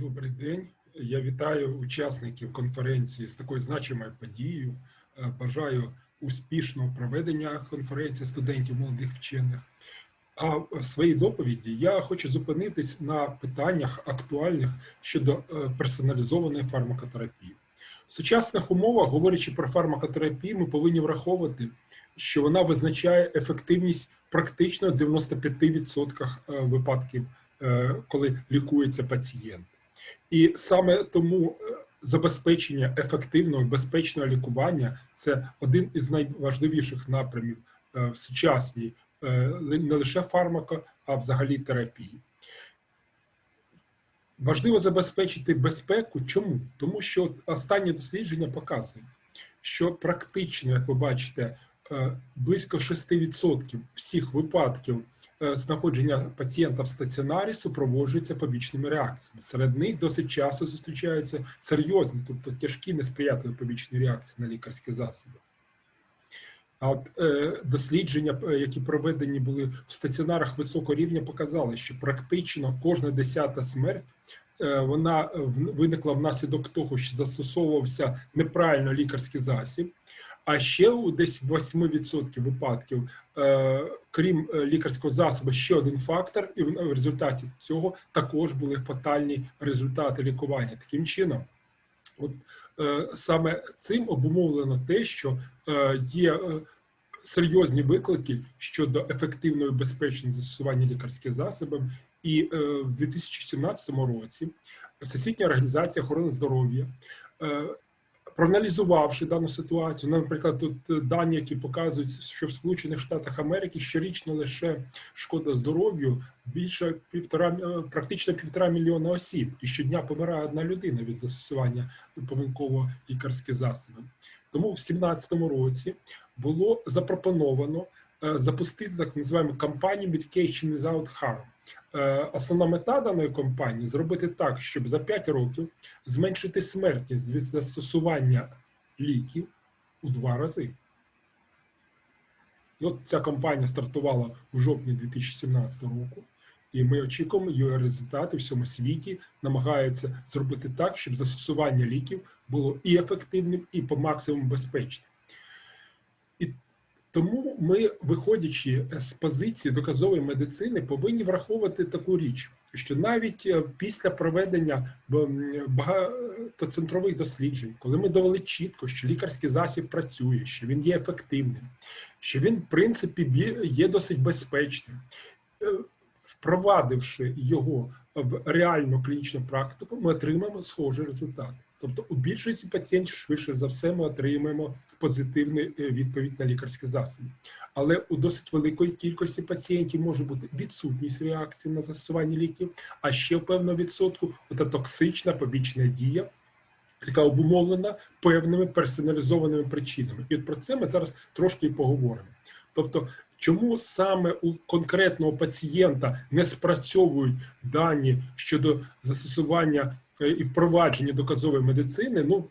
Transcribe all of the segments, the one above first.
Добрий день. Я вітаю учасників конференції з такою значимою подією. Е, Бажаю успішного проведення конференції студентів молодих вчених. А в своїй доповіді я хочу зупинитись на питаннях актуальних щодо е, персоналізованої фармакотерапії. В сучасних умовах, говорячи про фармакотерапію, ми повинні враховувати, що вона визначає ефективність практично в 95% е, випадків, коли лікується пацієнт. І саме тому е, забезпечення ефективного і безпечного лікування це один із найважливіших напрямів е, в сучасній е, не лише фармако, а взагалі терапії. Важливо забезпечити безпеку. Чому? Тому що останнє дослідження показує, що практично, як ви бачите, близько 6% всіх випадків знаходження пацієнта в стаціонарі супроводжується побічними реакціями. Серед них досить часто зустрічаються серйозні, тобто тяжкі несприятливі побічні реакції на лікарські засоби. А от е, дослідження, е, які проведені були в стаціонарах високого рівня, показали, що практично кожна десята смерть е, вона е, виникла внаслідок того, що застосовувався неправильно лікарський засіб. А ще у десь 8% випадків, е, крім е, лікарського засобу, ще один фактор, і в результаті цього також були фатальні результати лікування. Таким чином, от е, саме цим обумовлено те, що е, є е, серйозні виклики щодо ефективного і безпечного застосування лікарських засобів. І е, в 2017 році Всесвітня організація охорони здоров'я, е, проаналізувавши дану ситуацію, ну, наприклад, тут е, дані, які показують, що в Сполучених Штатах Америки щорічно лише шкода здоров'ю більше півтора е, практично півтора мільйона осіб, і щодня помирає одна людина від застосування помилково лікарських засобів. Тому в 2017 році було запропоновано е, запустити так називаємо кампанію Medication Without Harm. Е, Основна мета даної кампанії зробити так, щоб за 5 років зменшити смертність від застосування ліків у два рази. І От ця кампанія стартувала в жовтні 2017 року, і ми очікуємо її результати в всьому світі намагаються зробити так, щоб застосування ліків було і ефективним, і по максимуму безпечним. Тому ми, виходячи з позиції доказової медицини, повинні враховувати таку річ, що навіть е, після проведення багатоцентрових досліджень, коли ми довели чітко, що лікарський засіб працює, що він є ефективним, що він, в принципі, є досить безпечним, е, впровадивши його в реальну клінічну практику, ми отримаємо схожий результат. Тобто, у більшості пацієнтів швидше за все ми отримаємо позитивну е, відповідь на лікарські засоби. Але у досить великої кількості пацієнтів може бути відсутність реакції на застосування ліків, а ще в певному відсотку ота токсична побічна дія, яка обумовлена певними персоналізованими причинами. І от про це ми зараз трошки і поговоримо. Тобто, чому саме у конкретного пацієнта не спрацьовують дані щодо застосування і впровадження доказової медицини? Ну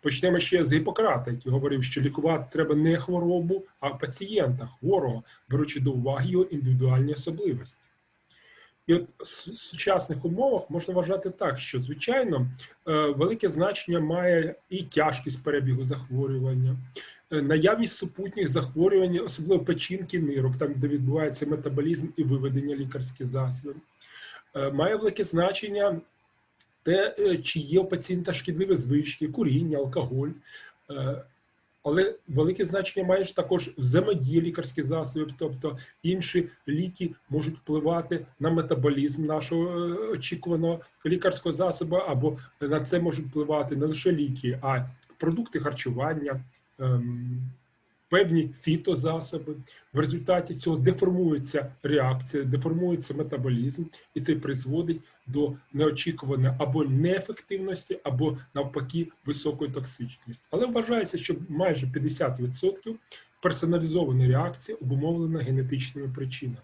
почнемо ще з Гіппократа, який говорив, що лікувати треба не хворобу, а пацієнта хворого, беручи до уваги його індивідуальні особливості. І от в сучасних умовах можна вважати так, що звичайно е, велике значення має і тяжкість перебігу захворювання, е, наявність супутніх захворювань, особливо печінки нирок, там де відбувається метаболізм і виведення лікарських засобів. Е, Має велике значення те, е, чи є у пацієнта шкідливі звички, куріння, алкоголь. Е, Але велике значення має ж також взаємодія лікарських засобів, тобто інші ліки можуть впливати на метаболізм нашого е, очікуваного лікарського засобу, або на це можуть впливати не лише ліки, а продукти харчування, ем, певні фітозасоби. В результаті цього деформується реакція, деформується метаболізм, і це призводить до неочікуваної або неефективності, або навпаки високої токсичності. Але вважається, що майже 50% персоналізованої реакції обумовлена генетичними причинами.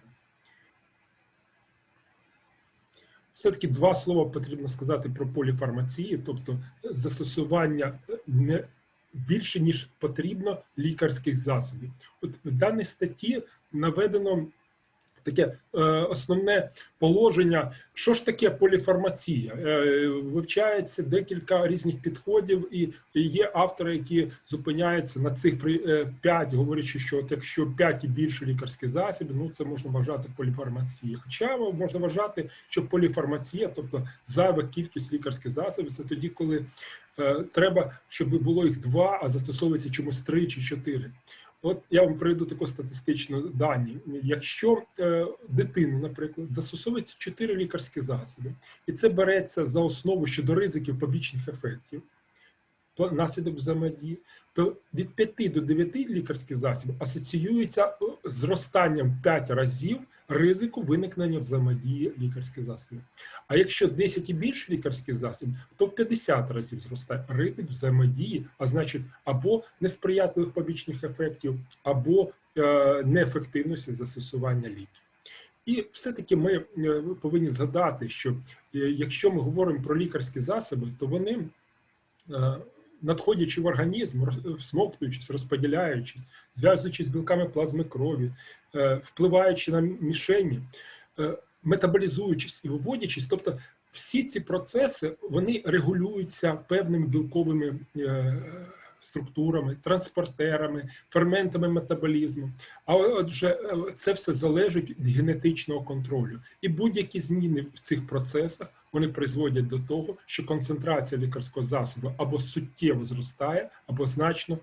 Все-таки два слова потрібно сказати про поліфармації, тобто застосування не більше ніж потрібно лікарських засобів. От в даній статті наведено таке е, основне положення. Що ж таке поліфармація? Е, вивчається декілька різних підходів, і є автори, які зупиняються на цифрі 5, говорячи, що от якщо 5 і більше лікарських засобів, ну це можна вважати поліфармацією. Хоча можна вважати, що поліфармація, тобто зайва кількість лікарських засобів, це тоді, коли е, треба, щоб було їх два, а застосовується чомусь три чи чотири. От я вам приведу таку статистичну дані. Якщо е, дитину, наприклад, застосовується 4 лікарські засоби, і це береться за основу щодо ризиків побічних ефектів, то наслідок взаємодії, то від 5 до 9 лікарських засобів асоціюється е, зростанням 5 разів ризику виникнення взаємодії лікарських засобів. А якщо 10 і більше лікарських засобів, то в 50 разів зростає ризик взаємодії, а значить, або несприятливих побічних ефектів, або е, неефективності застосування ліків. І все-таки ми е, повинні згадати, що е, якщо ми говоримо про лікарські засоби, то вони надходячи в організм, всмоктуючись, розподіляючись, зв'язуючись з білками плазми крові, е, впливаючи на мішені, е, метаболізуючись і виводячись, тобто всі ці процеси вони регулюються певними білковими е, структурами, транспортерами, ферментами метаболізму. А отже, це все залежить від генетичного контролю, і будь-які зміни в цих процесах вони призводять до того, що концентрація лікарського засобу або суттєво зростає, або значно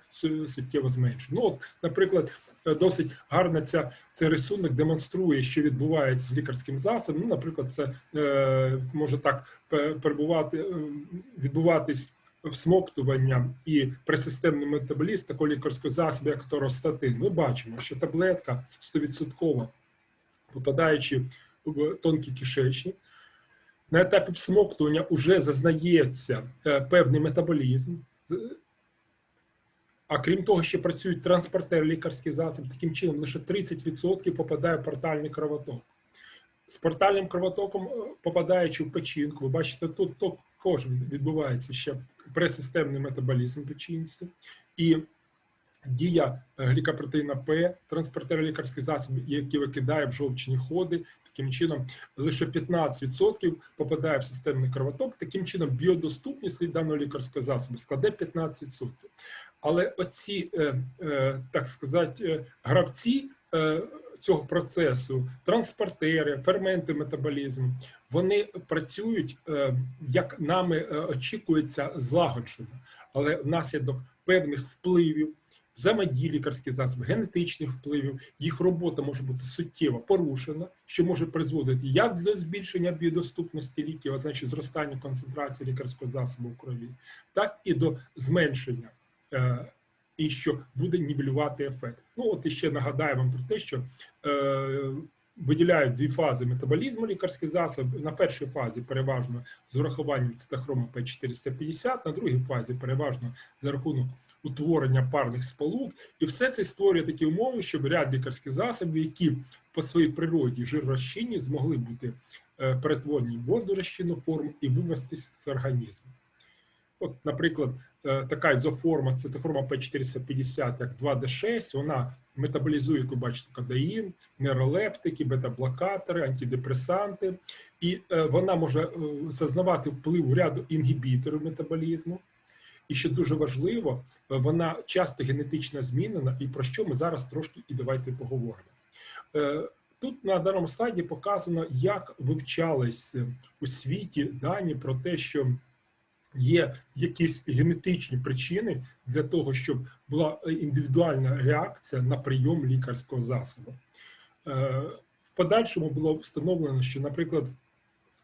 суттєво зменшує. Ну, от, наприклад, е, досить гарно ця цей рисунок демонструє, що відбувається з лікарським засобом. Ну, наприклад, це е, може так перебувати е, відбуватись. Всмоктування і присистемний метаболізм такого лікарського засобу, як торостатин, ми бачимо, що таблетка 100%, попадаючи в тонкий кишечник, на етапі всмоктування вже зазнається е, певний метаболізм, а крім того, ще працюють транспортери лікарський засіб, таким чином лише 30% попадає в портальний кровоток. З портальним кровотоком, е, попадаючи в печінку, ви бачите, тут також відбувається ще пресистемний метаболізм печінці. І дія е, глікопротеїна П, транспортер лікарських засобів, які викидає в жовчні ходи, Таким чином, лише 15% попадає в системний кровоток. Таким чином, біодоступність від даного лікарського засобу складе 15%. Але оці, е, е, так сказати, гравці цього процесу, транспортери, ферменти метаболізму, вони працюють, як нами очікується, злагоджено, але внаслідок певних впливів взаємодії лікарських засобів, генетичних впливів, їх робота може бути суттєво порушена, що може призводити як до збільшення біодоступності ліків, а значить зростання концентрації лікарського засобу в крові, так і до зменшення. Е, і що буде нівелювати ефект. Ну от іще нагадаю вам про те, що е, виділяють дві фази метаболізму лікарських засобів. На першій фазі переважно з урахуванням цитохрому П450, на другій фазі переважно за рахунок утворення парних сполук, і все це створює такі умови, щоб ряд лікарських засобів, які по своїй природі жиророзчинні, змогли бути е, перетворені в водорозчинну форму і вивестись з організму. От, наприклад, така ізоформа цитоформа П450, як 2D6, вона метаболізує, як ви бачите, кадаїн, нейролептики, бета-блокатори, антидепресанти, і е, вона може зазнавати впливу ряду інгібіторів метаболізму. І що дуже важливо, вона часто генетично змінена, і про що ми зараз трошки і давайте поговоримо. Е, тут на даному слайді показано, як вивчались у світі дані про те, що є якісь генетичні причини для того, щоб була індивідуальна реакція на прийом лікарського засобу. Е, в подальшому було встановлено, що, наприклад,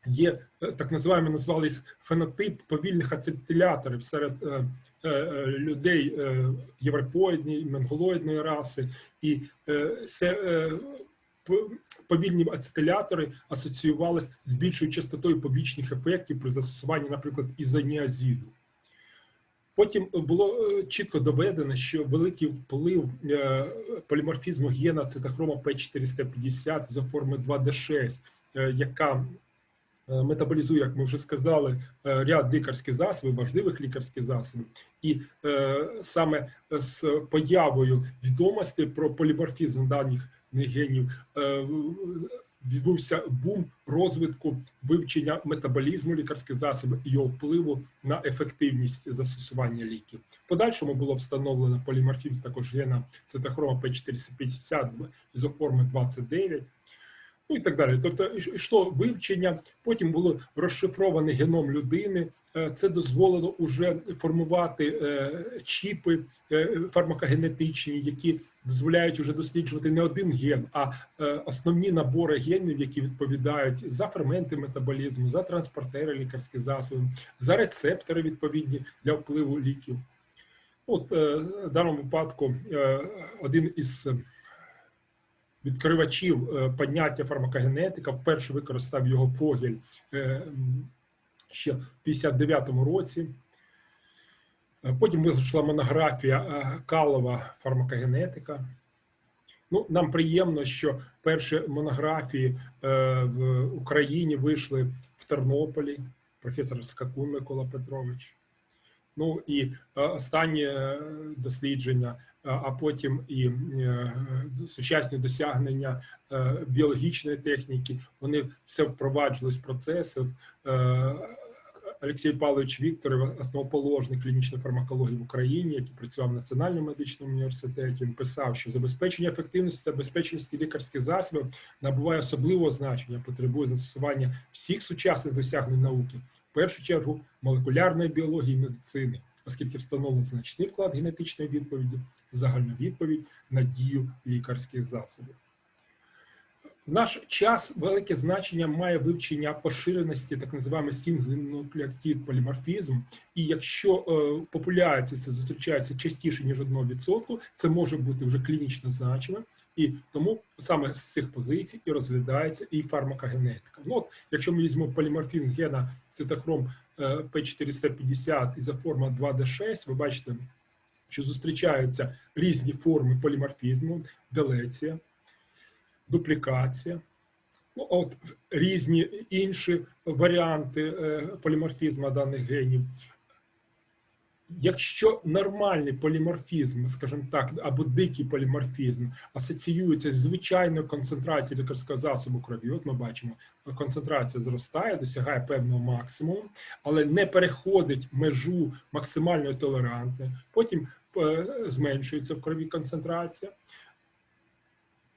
є е, так називаємо, назвали їх фенотип повільних ацетиляторів серед е, е, людей європоїдної, монголоїдної раси, і це повільні ацетилятори асоціювалися з більшою частотою побічних ефектів при застосуванні, наприклад, ізоніазіду. Потім було чітко доведено, що великий вплив поліморфізму гена цитохрома П450 за форми 2D6, яка е, метаболізує, як ми вже сказали, е, ряд лікарських засобів, важливих лікарських засобів, і е, саме з появою відомості про поліморфізм даних генів е, відбувся бум розвитку вивчення метаболізму лікарських засобів і його впливу на ефективність застосування ліків. Подальшому було встановлено поліморфізм також гена цитохрома P450 ізоформи 29. Ну і так далі. Тобто йшло вивчення, потім було розшифрований геном людини. Е, Це дозволило уже формувати е, чіпи е, фармакогенетичні, які дозволяють уже досліджувати не один ген, а основні набори генів, які відповідають за ферменти метаболізму, за транспортери лікарських засобів, за рецептори відповідні для впливу ліків. От в даному випадку один із відкривачів е, поняття фармакогенетика вперше використав його Фогель е, ще в 59-му році. Е, Потім вийшла монографія Калова фармакогенетика. Ну, нам приємно, що перші монографії в Україні вийшли в Тернополі, професор Скакун Микола Петрович. Ну і останнє дослідження, а потім і е, сучасні досягнення е, біологічної техніки, вони все впроваджувались в процес. Е, Олексій Павлович Вікторов, основоположник клінічної фармакології в Україні, який працював в Національному медичному університеті, він писав, що забезпечення ефективності та безпечності лікарських засобів набуває особливого значення, потребує застосування всіх сучасних досягнень науки, в першу чергу молекулярної біології і медицини, оскільки встановлено значний вклад генетичної відповіді загальну відповідь на дію лікарських засобів. В наш час велике значення має вивчення поширеності так називаємо синглінуклеотид поліморфізм. І якщо е, популяція це зустрічається частіше ніж 1%, це може бути вже клінічно значимим. І тому саме з цих позицій і розглядається і фармакогенетика. Ну, от, якщо ми візьмемо поліморфізм гена цитохром е, P450 ізоформа 2D6, ви бачите, що зустрічаються різні форми поліморфізму, делеція, дуплікація. Ну, от різні інші варіанти е, поліморфізму даних генів. Якщо нормальний поліморфізм, скажімо так, або дикий поліморфізм асоціюється з звичайною концентрацією лікарського засобу крові, от ми бачимо, концентрація зростає, досягає певного максимуму, але не переходить межу максимальної толерантної, потім е, зменшується в крові концентрація.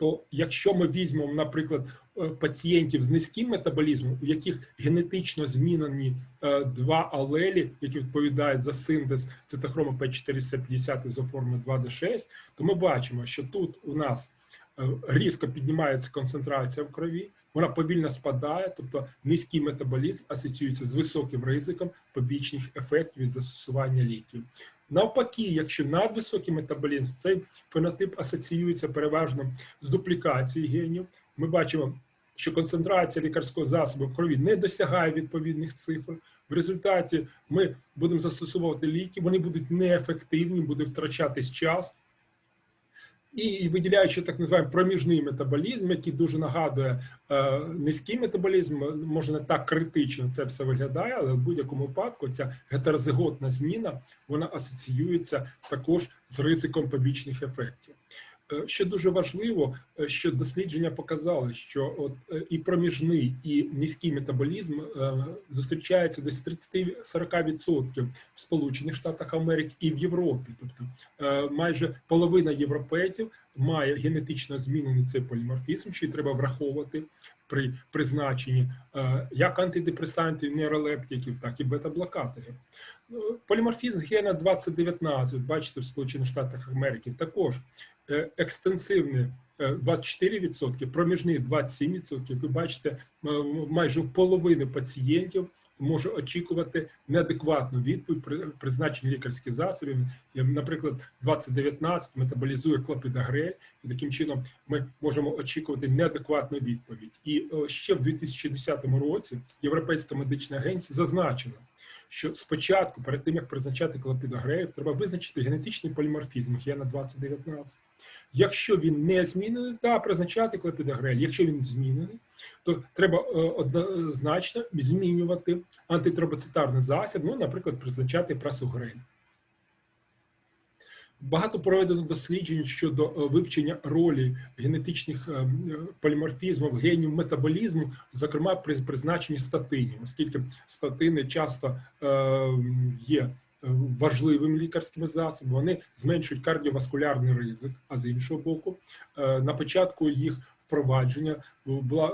То якщо ми візьмемо, наприклад, е, пацієнтів з низьким метаболізмом, у яких генетично змінені е, два алелі, які відповідають за синтез цитохрома P450 ізоформи 2D6, то ми бачимо, що тут у нас е, різко піднімається концентрація в крові, вона повільно спадає, тобто низький метаболізм асоціюється з високим ризиком побічних ефектів від застосування ліків. Навпаки, якщо надвисокий метаболізм, цей фенотип асоціюється переважно з дуплікацією генів. Ми бачимо, що концентрація лікарського засобу в крові не досягає відповідних цифр. В результаті ми будемо застосовувати ліки, вони будуть неефективні, буде втрачатись час. І виділяючи так називаємо проміжний метаболізм, який дуже нагадує е, низький метаболізм, може не так критично це все виглядає, але в будь-якому випадку ця гетерозиготна зміна вона асоціюється також з ризиком побічних ефектів. Е, Що дуже важливо, е, що дослідження показали, що от е, і проміжний, і низький метаболізм зустрічаються десь 30-40% в Сполучених Штатах Америки і в Європі. Тобто майже половина європейців має генетично змінений цей поліморфізм, що треба враховувати при призначенні як антидепресантів, нейролептиків, так і бета-блокаторів. Ну, Поліморфізм гена 2019, бачите, в Сполучених Штатах Америки також е, екстенсивний е, 24%, проміжний 27%. Ви бачите, е, майже в половини пацієнтів може очікувати неадекватну відповідь при призначенні лікарських засобів. Наприклад, 2019 метаболізує клопідогрель, і таким чином ми можемо очікувати неадекватну відповідь. І е, ще в 2010 році Європейська медична агенція зазначила, що спочатку, перед тим як призначати клопідогреїв, треба визначити генетичний поліморфізм гена 2019. Якщо він не змінений, да, призначати клопідогрель. Якщо він змінений, то треба е, однозначно змінювати антитробоцитарний засіб, ну, наприклад, призначати прасугрель. Багато проведено досліджень щодо е, вивчення ролі генетичних е, поліморфізмів, генів метаболізму, зокрема при призначенні статинів, оскільки статини часто е, є важливим лікарським засобом, вони зменшують кардіоваскулярний ризик, а з іншого боку, на початку їх впровадження була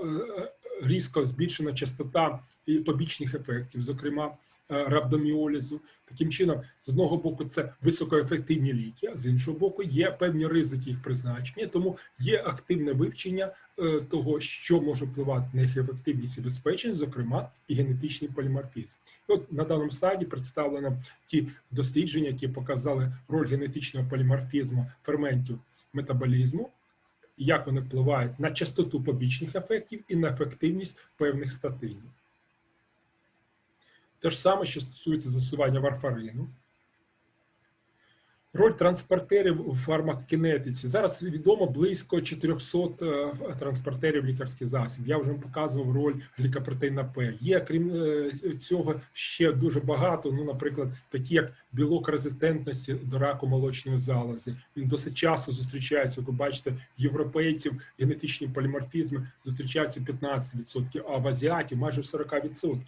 різко збільшена частота і побічних ефектів, зокрема рhabdomіолізу. Таким чином, з одного боку, це високоефективні ліки, а з іншого боку, є певні ризики їх призначення, тому є активне вивчення е, того, що може впливати на їх ефективність і безпечність, зокрема і генетичний поліморфізм. І От на даному стаді представлено ті дослідження, які показали роль генетичного поліморфізму ферментів метаболізму. Як вони впливають на частоту побічних ефектів і на ефективність певних статинів. Те ж саме, що стосується засування варфарину. Роль транспортерів у фармакокінетиці. Зараз відомо близько 400 е, транспортерів лікарських засіб. Я вже показував роль глікопротеїна П. Є, крім е, цього, ще дуже багато, ну, наприклад, такі як білок резистентності до раку молочної залози. Він досить часто зустрічається, як ви бачите, європейців генетичні поліморфізми зустрічаються 15%, а в азіатів майже 40%.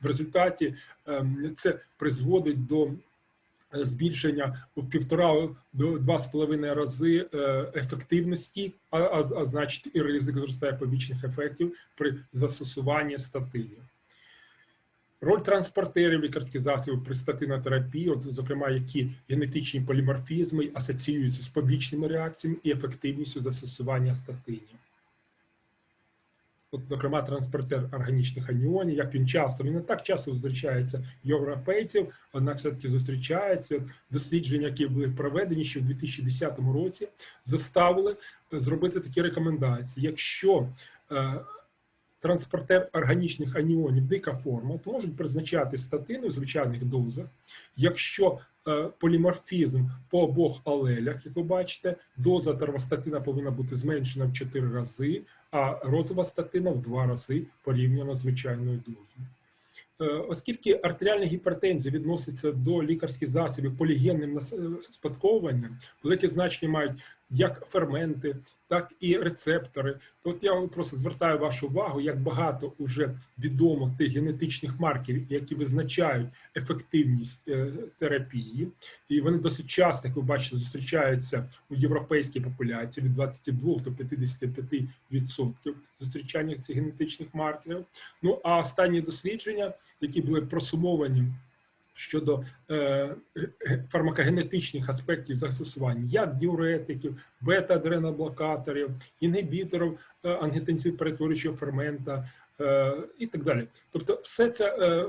В результаті ем, це призводить до збільшення в півтора до два з половиною рази е, ефективності, а, а, а значить і ризик зростає побічних ефектів при застосуванні статинів. Роль транспортерів лікарських засобів при статинотерапії, от, зокрема, які генетичні поліморфізми асоціюються з побічними реакціями і ефективністю застосування статинів от, зокрема, транспортер органічних аніонів, як він часто, він не так часто зустрічається європейців, однак все-таки зустрічається. Дослідження, які були проведені ще в 2010 році, заставили е, зробити такі рекомендації. Якщо е, Транспортер органічних аніонів дика форма, то можуть призначати статини в звичайних дозах. Якщо е, поліморфізм по обох алелях, як ви бачите, доза тервостатина повинна бути зменшена в 4 рази, а розова статина в два рази порівняно з звичайною дозою. Е, оскільки артеріальна гіпертензія відноситься до лікарських засобів полігенним спадковуванням, велике значення мають як ферменти, так і рецептори. От я просто звертаю вашу увагу, як багато вже відомо тих генетичних маркерів, які визначають ефективність е, терапії, і вони досить часто, як ви бачите, зустрічаються у європейській популяції від 22 до 55% зустрічання цих генетичних маркерів. Ну а останні дослідження, які були просумовані щодо е, фармакогенетичних аспектів застосування, як діуретиків, бета-адреноблокаторів, інгібіторів е, ангітензив фермента е, і так далі. Тобто, все це е,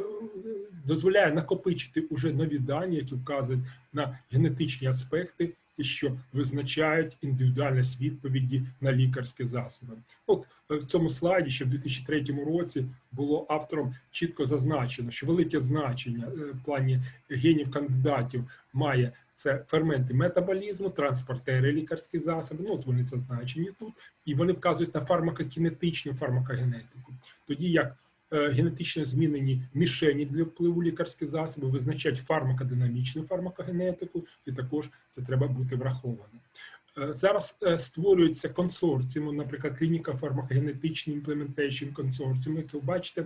дозволяє накопичити уже нові дані, які вказують на генетичні аспекти і що визначають індивідуальність відповіді на лікарські засоби. От е, в цьому слайді, ще в 2003 році, було автором чітко зазначено, що велике значення е, в плані генів кандидатів має це ферменти метаболізму, транспортери лікарські засоби. Ну от вони зазначені тут, і вони вказують на фармакокінетичну фармакогенетику. Тоді як Е, генетично змінені мішені для впливу лікарські засоби, визначають фармакодинамічну фармакогенетику, і також це треба бути враховано. Е, зараз е, створюються консорціуми, наприклад, клініка фармакогенетичний імплементейшн консорціум, як ви бачите,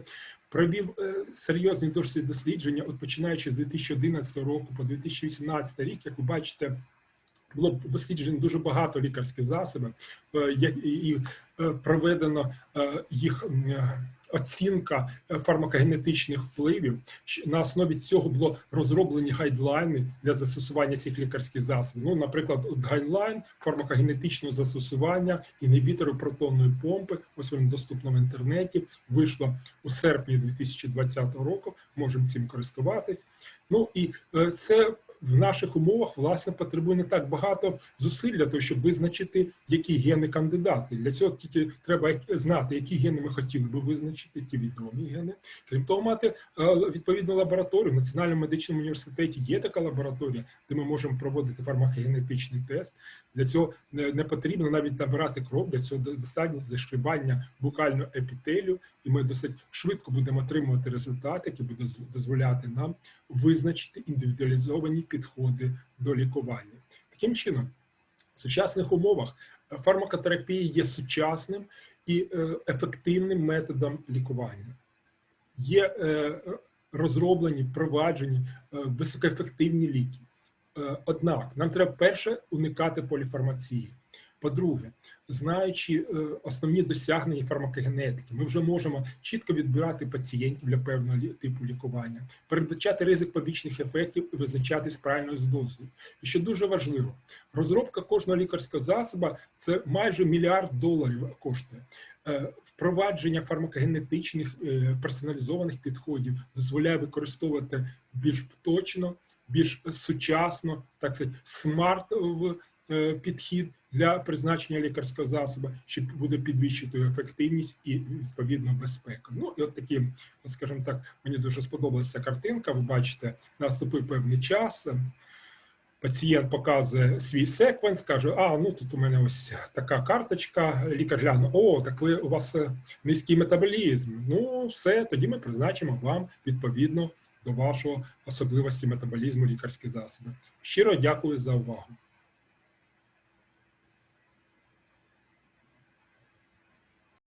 провів серйозні досвід дослідження, от починаючи з 2011 року по 2018 рік, як ви бачите. Було досліджено дуже багато лікарських засобів, і проведено їх оцінка е, фармакогенетичних впливів. На основі цього було розроблені гайдлайни для застосування цих лікарських засобів. Ну, наприклад, гайдлайн фармакогенетичного застосування інгібітору протонної помпи. Ось він доступно в інтернеті. Вийшло у серпні 2020 року. Можемо цим користуватись. Ну і е, це в наших умовах власне потребує не так багато зусиль для того, щоб визначити, які гени кандидати. Для цього тільки треба знати, які гени ми хотіли би визначити, ті відомі гени. Крім того, мати е, відповідну лабораторію. В Національному медичному університеті є така лабораторія, де ми можемо проводити фармакогенетичний тест. Для цього не, потрібно навіть набирати кров, для цього достатньо зашкрібання букального епітелію, і ми досить швидко будемо отримувати результат, який буде дозволяти нам визначити індивідуалізовані підходи до лікування. Таким чином, в сучасних умовах е, фармакотерапія є сучасним і е, ефективним методом лікування. Є е, розроблені, впроваджені високоефективні ліки. Однак нам треба перше уникати поліфармації. По-друге, знаючи е, основні досягнення фармакогенетики, ми вже можемо чітко відбирати пацієнтів для певного типу лікування, передбачати ризик побічних ефектів і визначатись правильною з дозою. І що дуже важливо, розробка кожного лікарського засоба це майже мільярд доларів коштує. Е, Впровадження фармакогенетичних е, персоналізованих підходів дозволяє використовувати більш точно, більш сучасно, так сказати, смарт підхід для призначення лікарського засобу, що буде підвищити ефективність і відповідно безпеку. Ну і от такі, скажімо так, мені дуже сподобалася картинка. Ви бачите, наступив певний час. Пацієнт показує свій секвенс, каже: А, ну тут у мене ось така карточка. Лікар гляне, о, так ви у вас е, низький метаболізм. Ну, все, тоді ми призначимо вам відповідно до вашого особливості метаболізму лікарські засоби. Щиро дякую за увагу.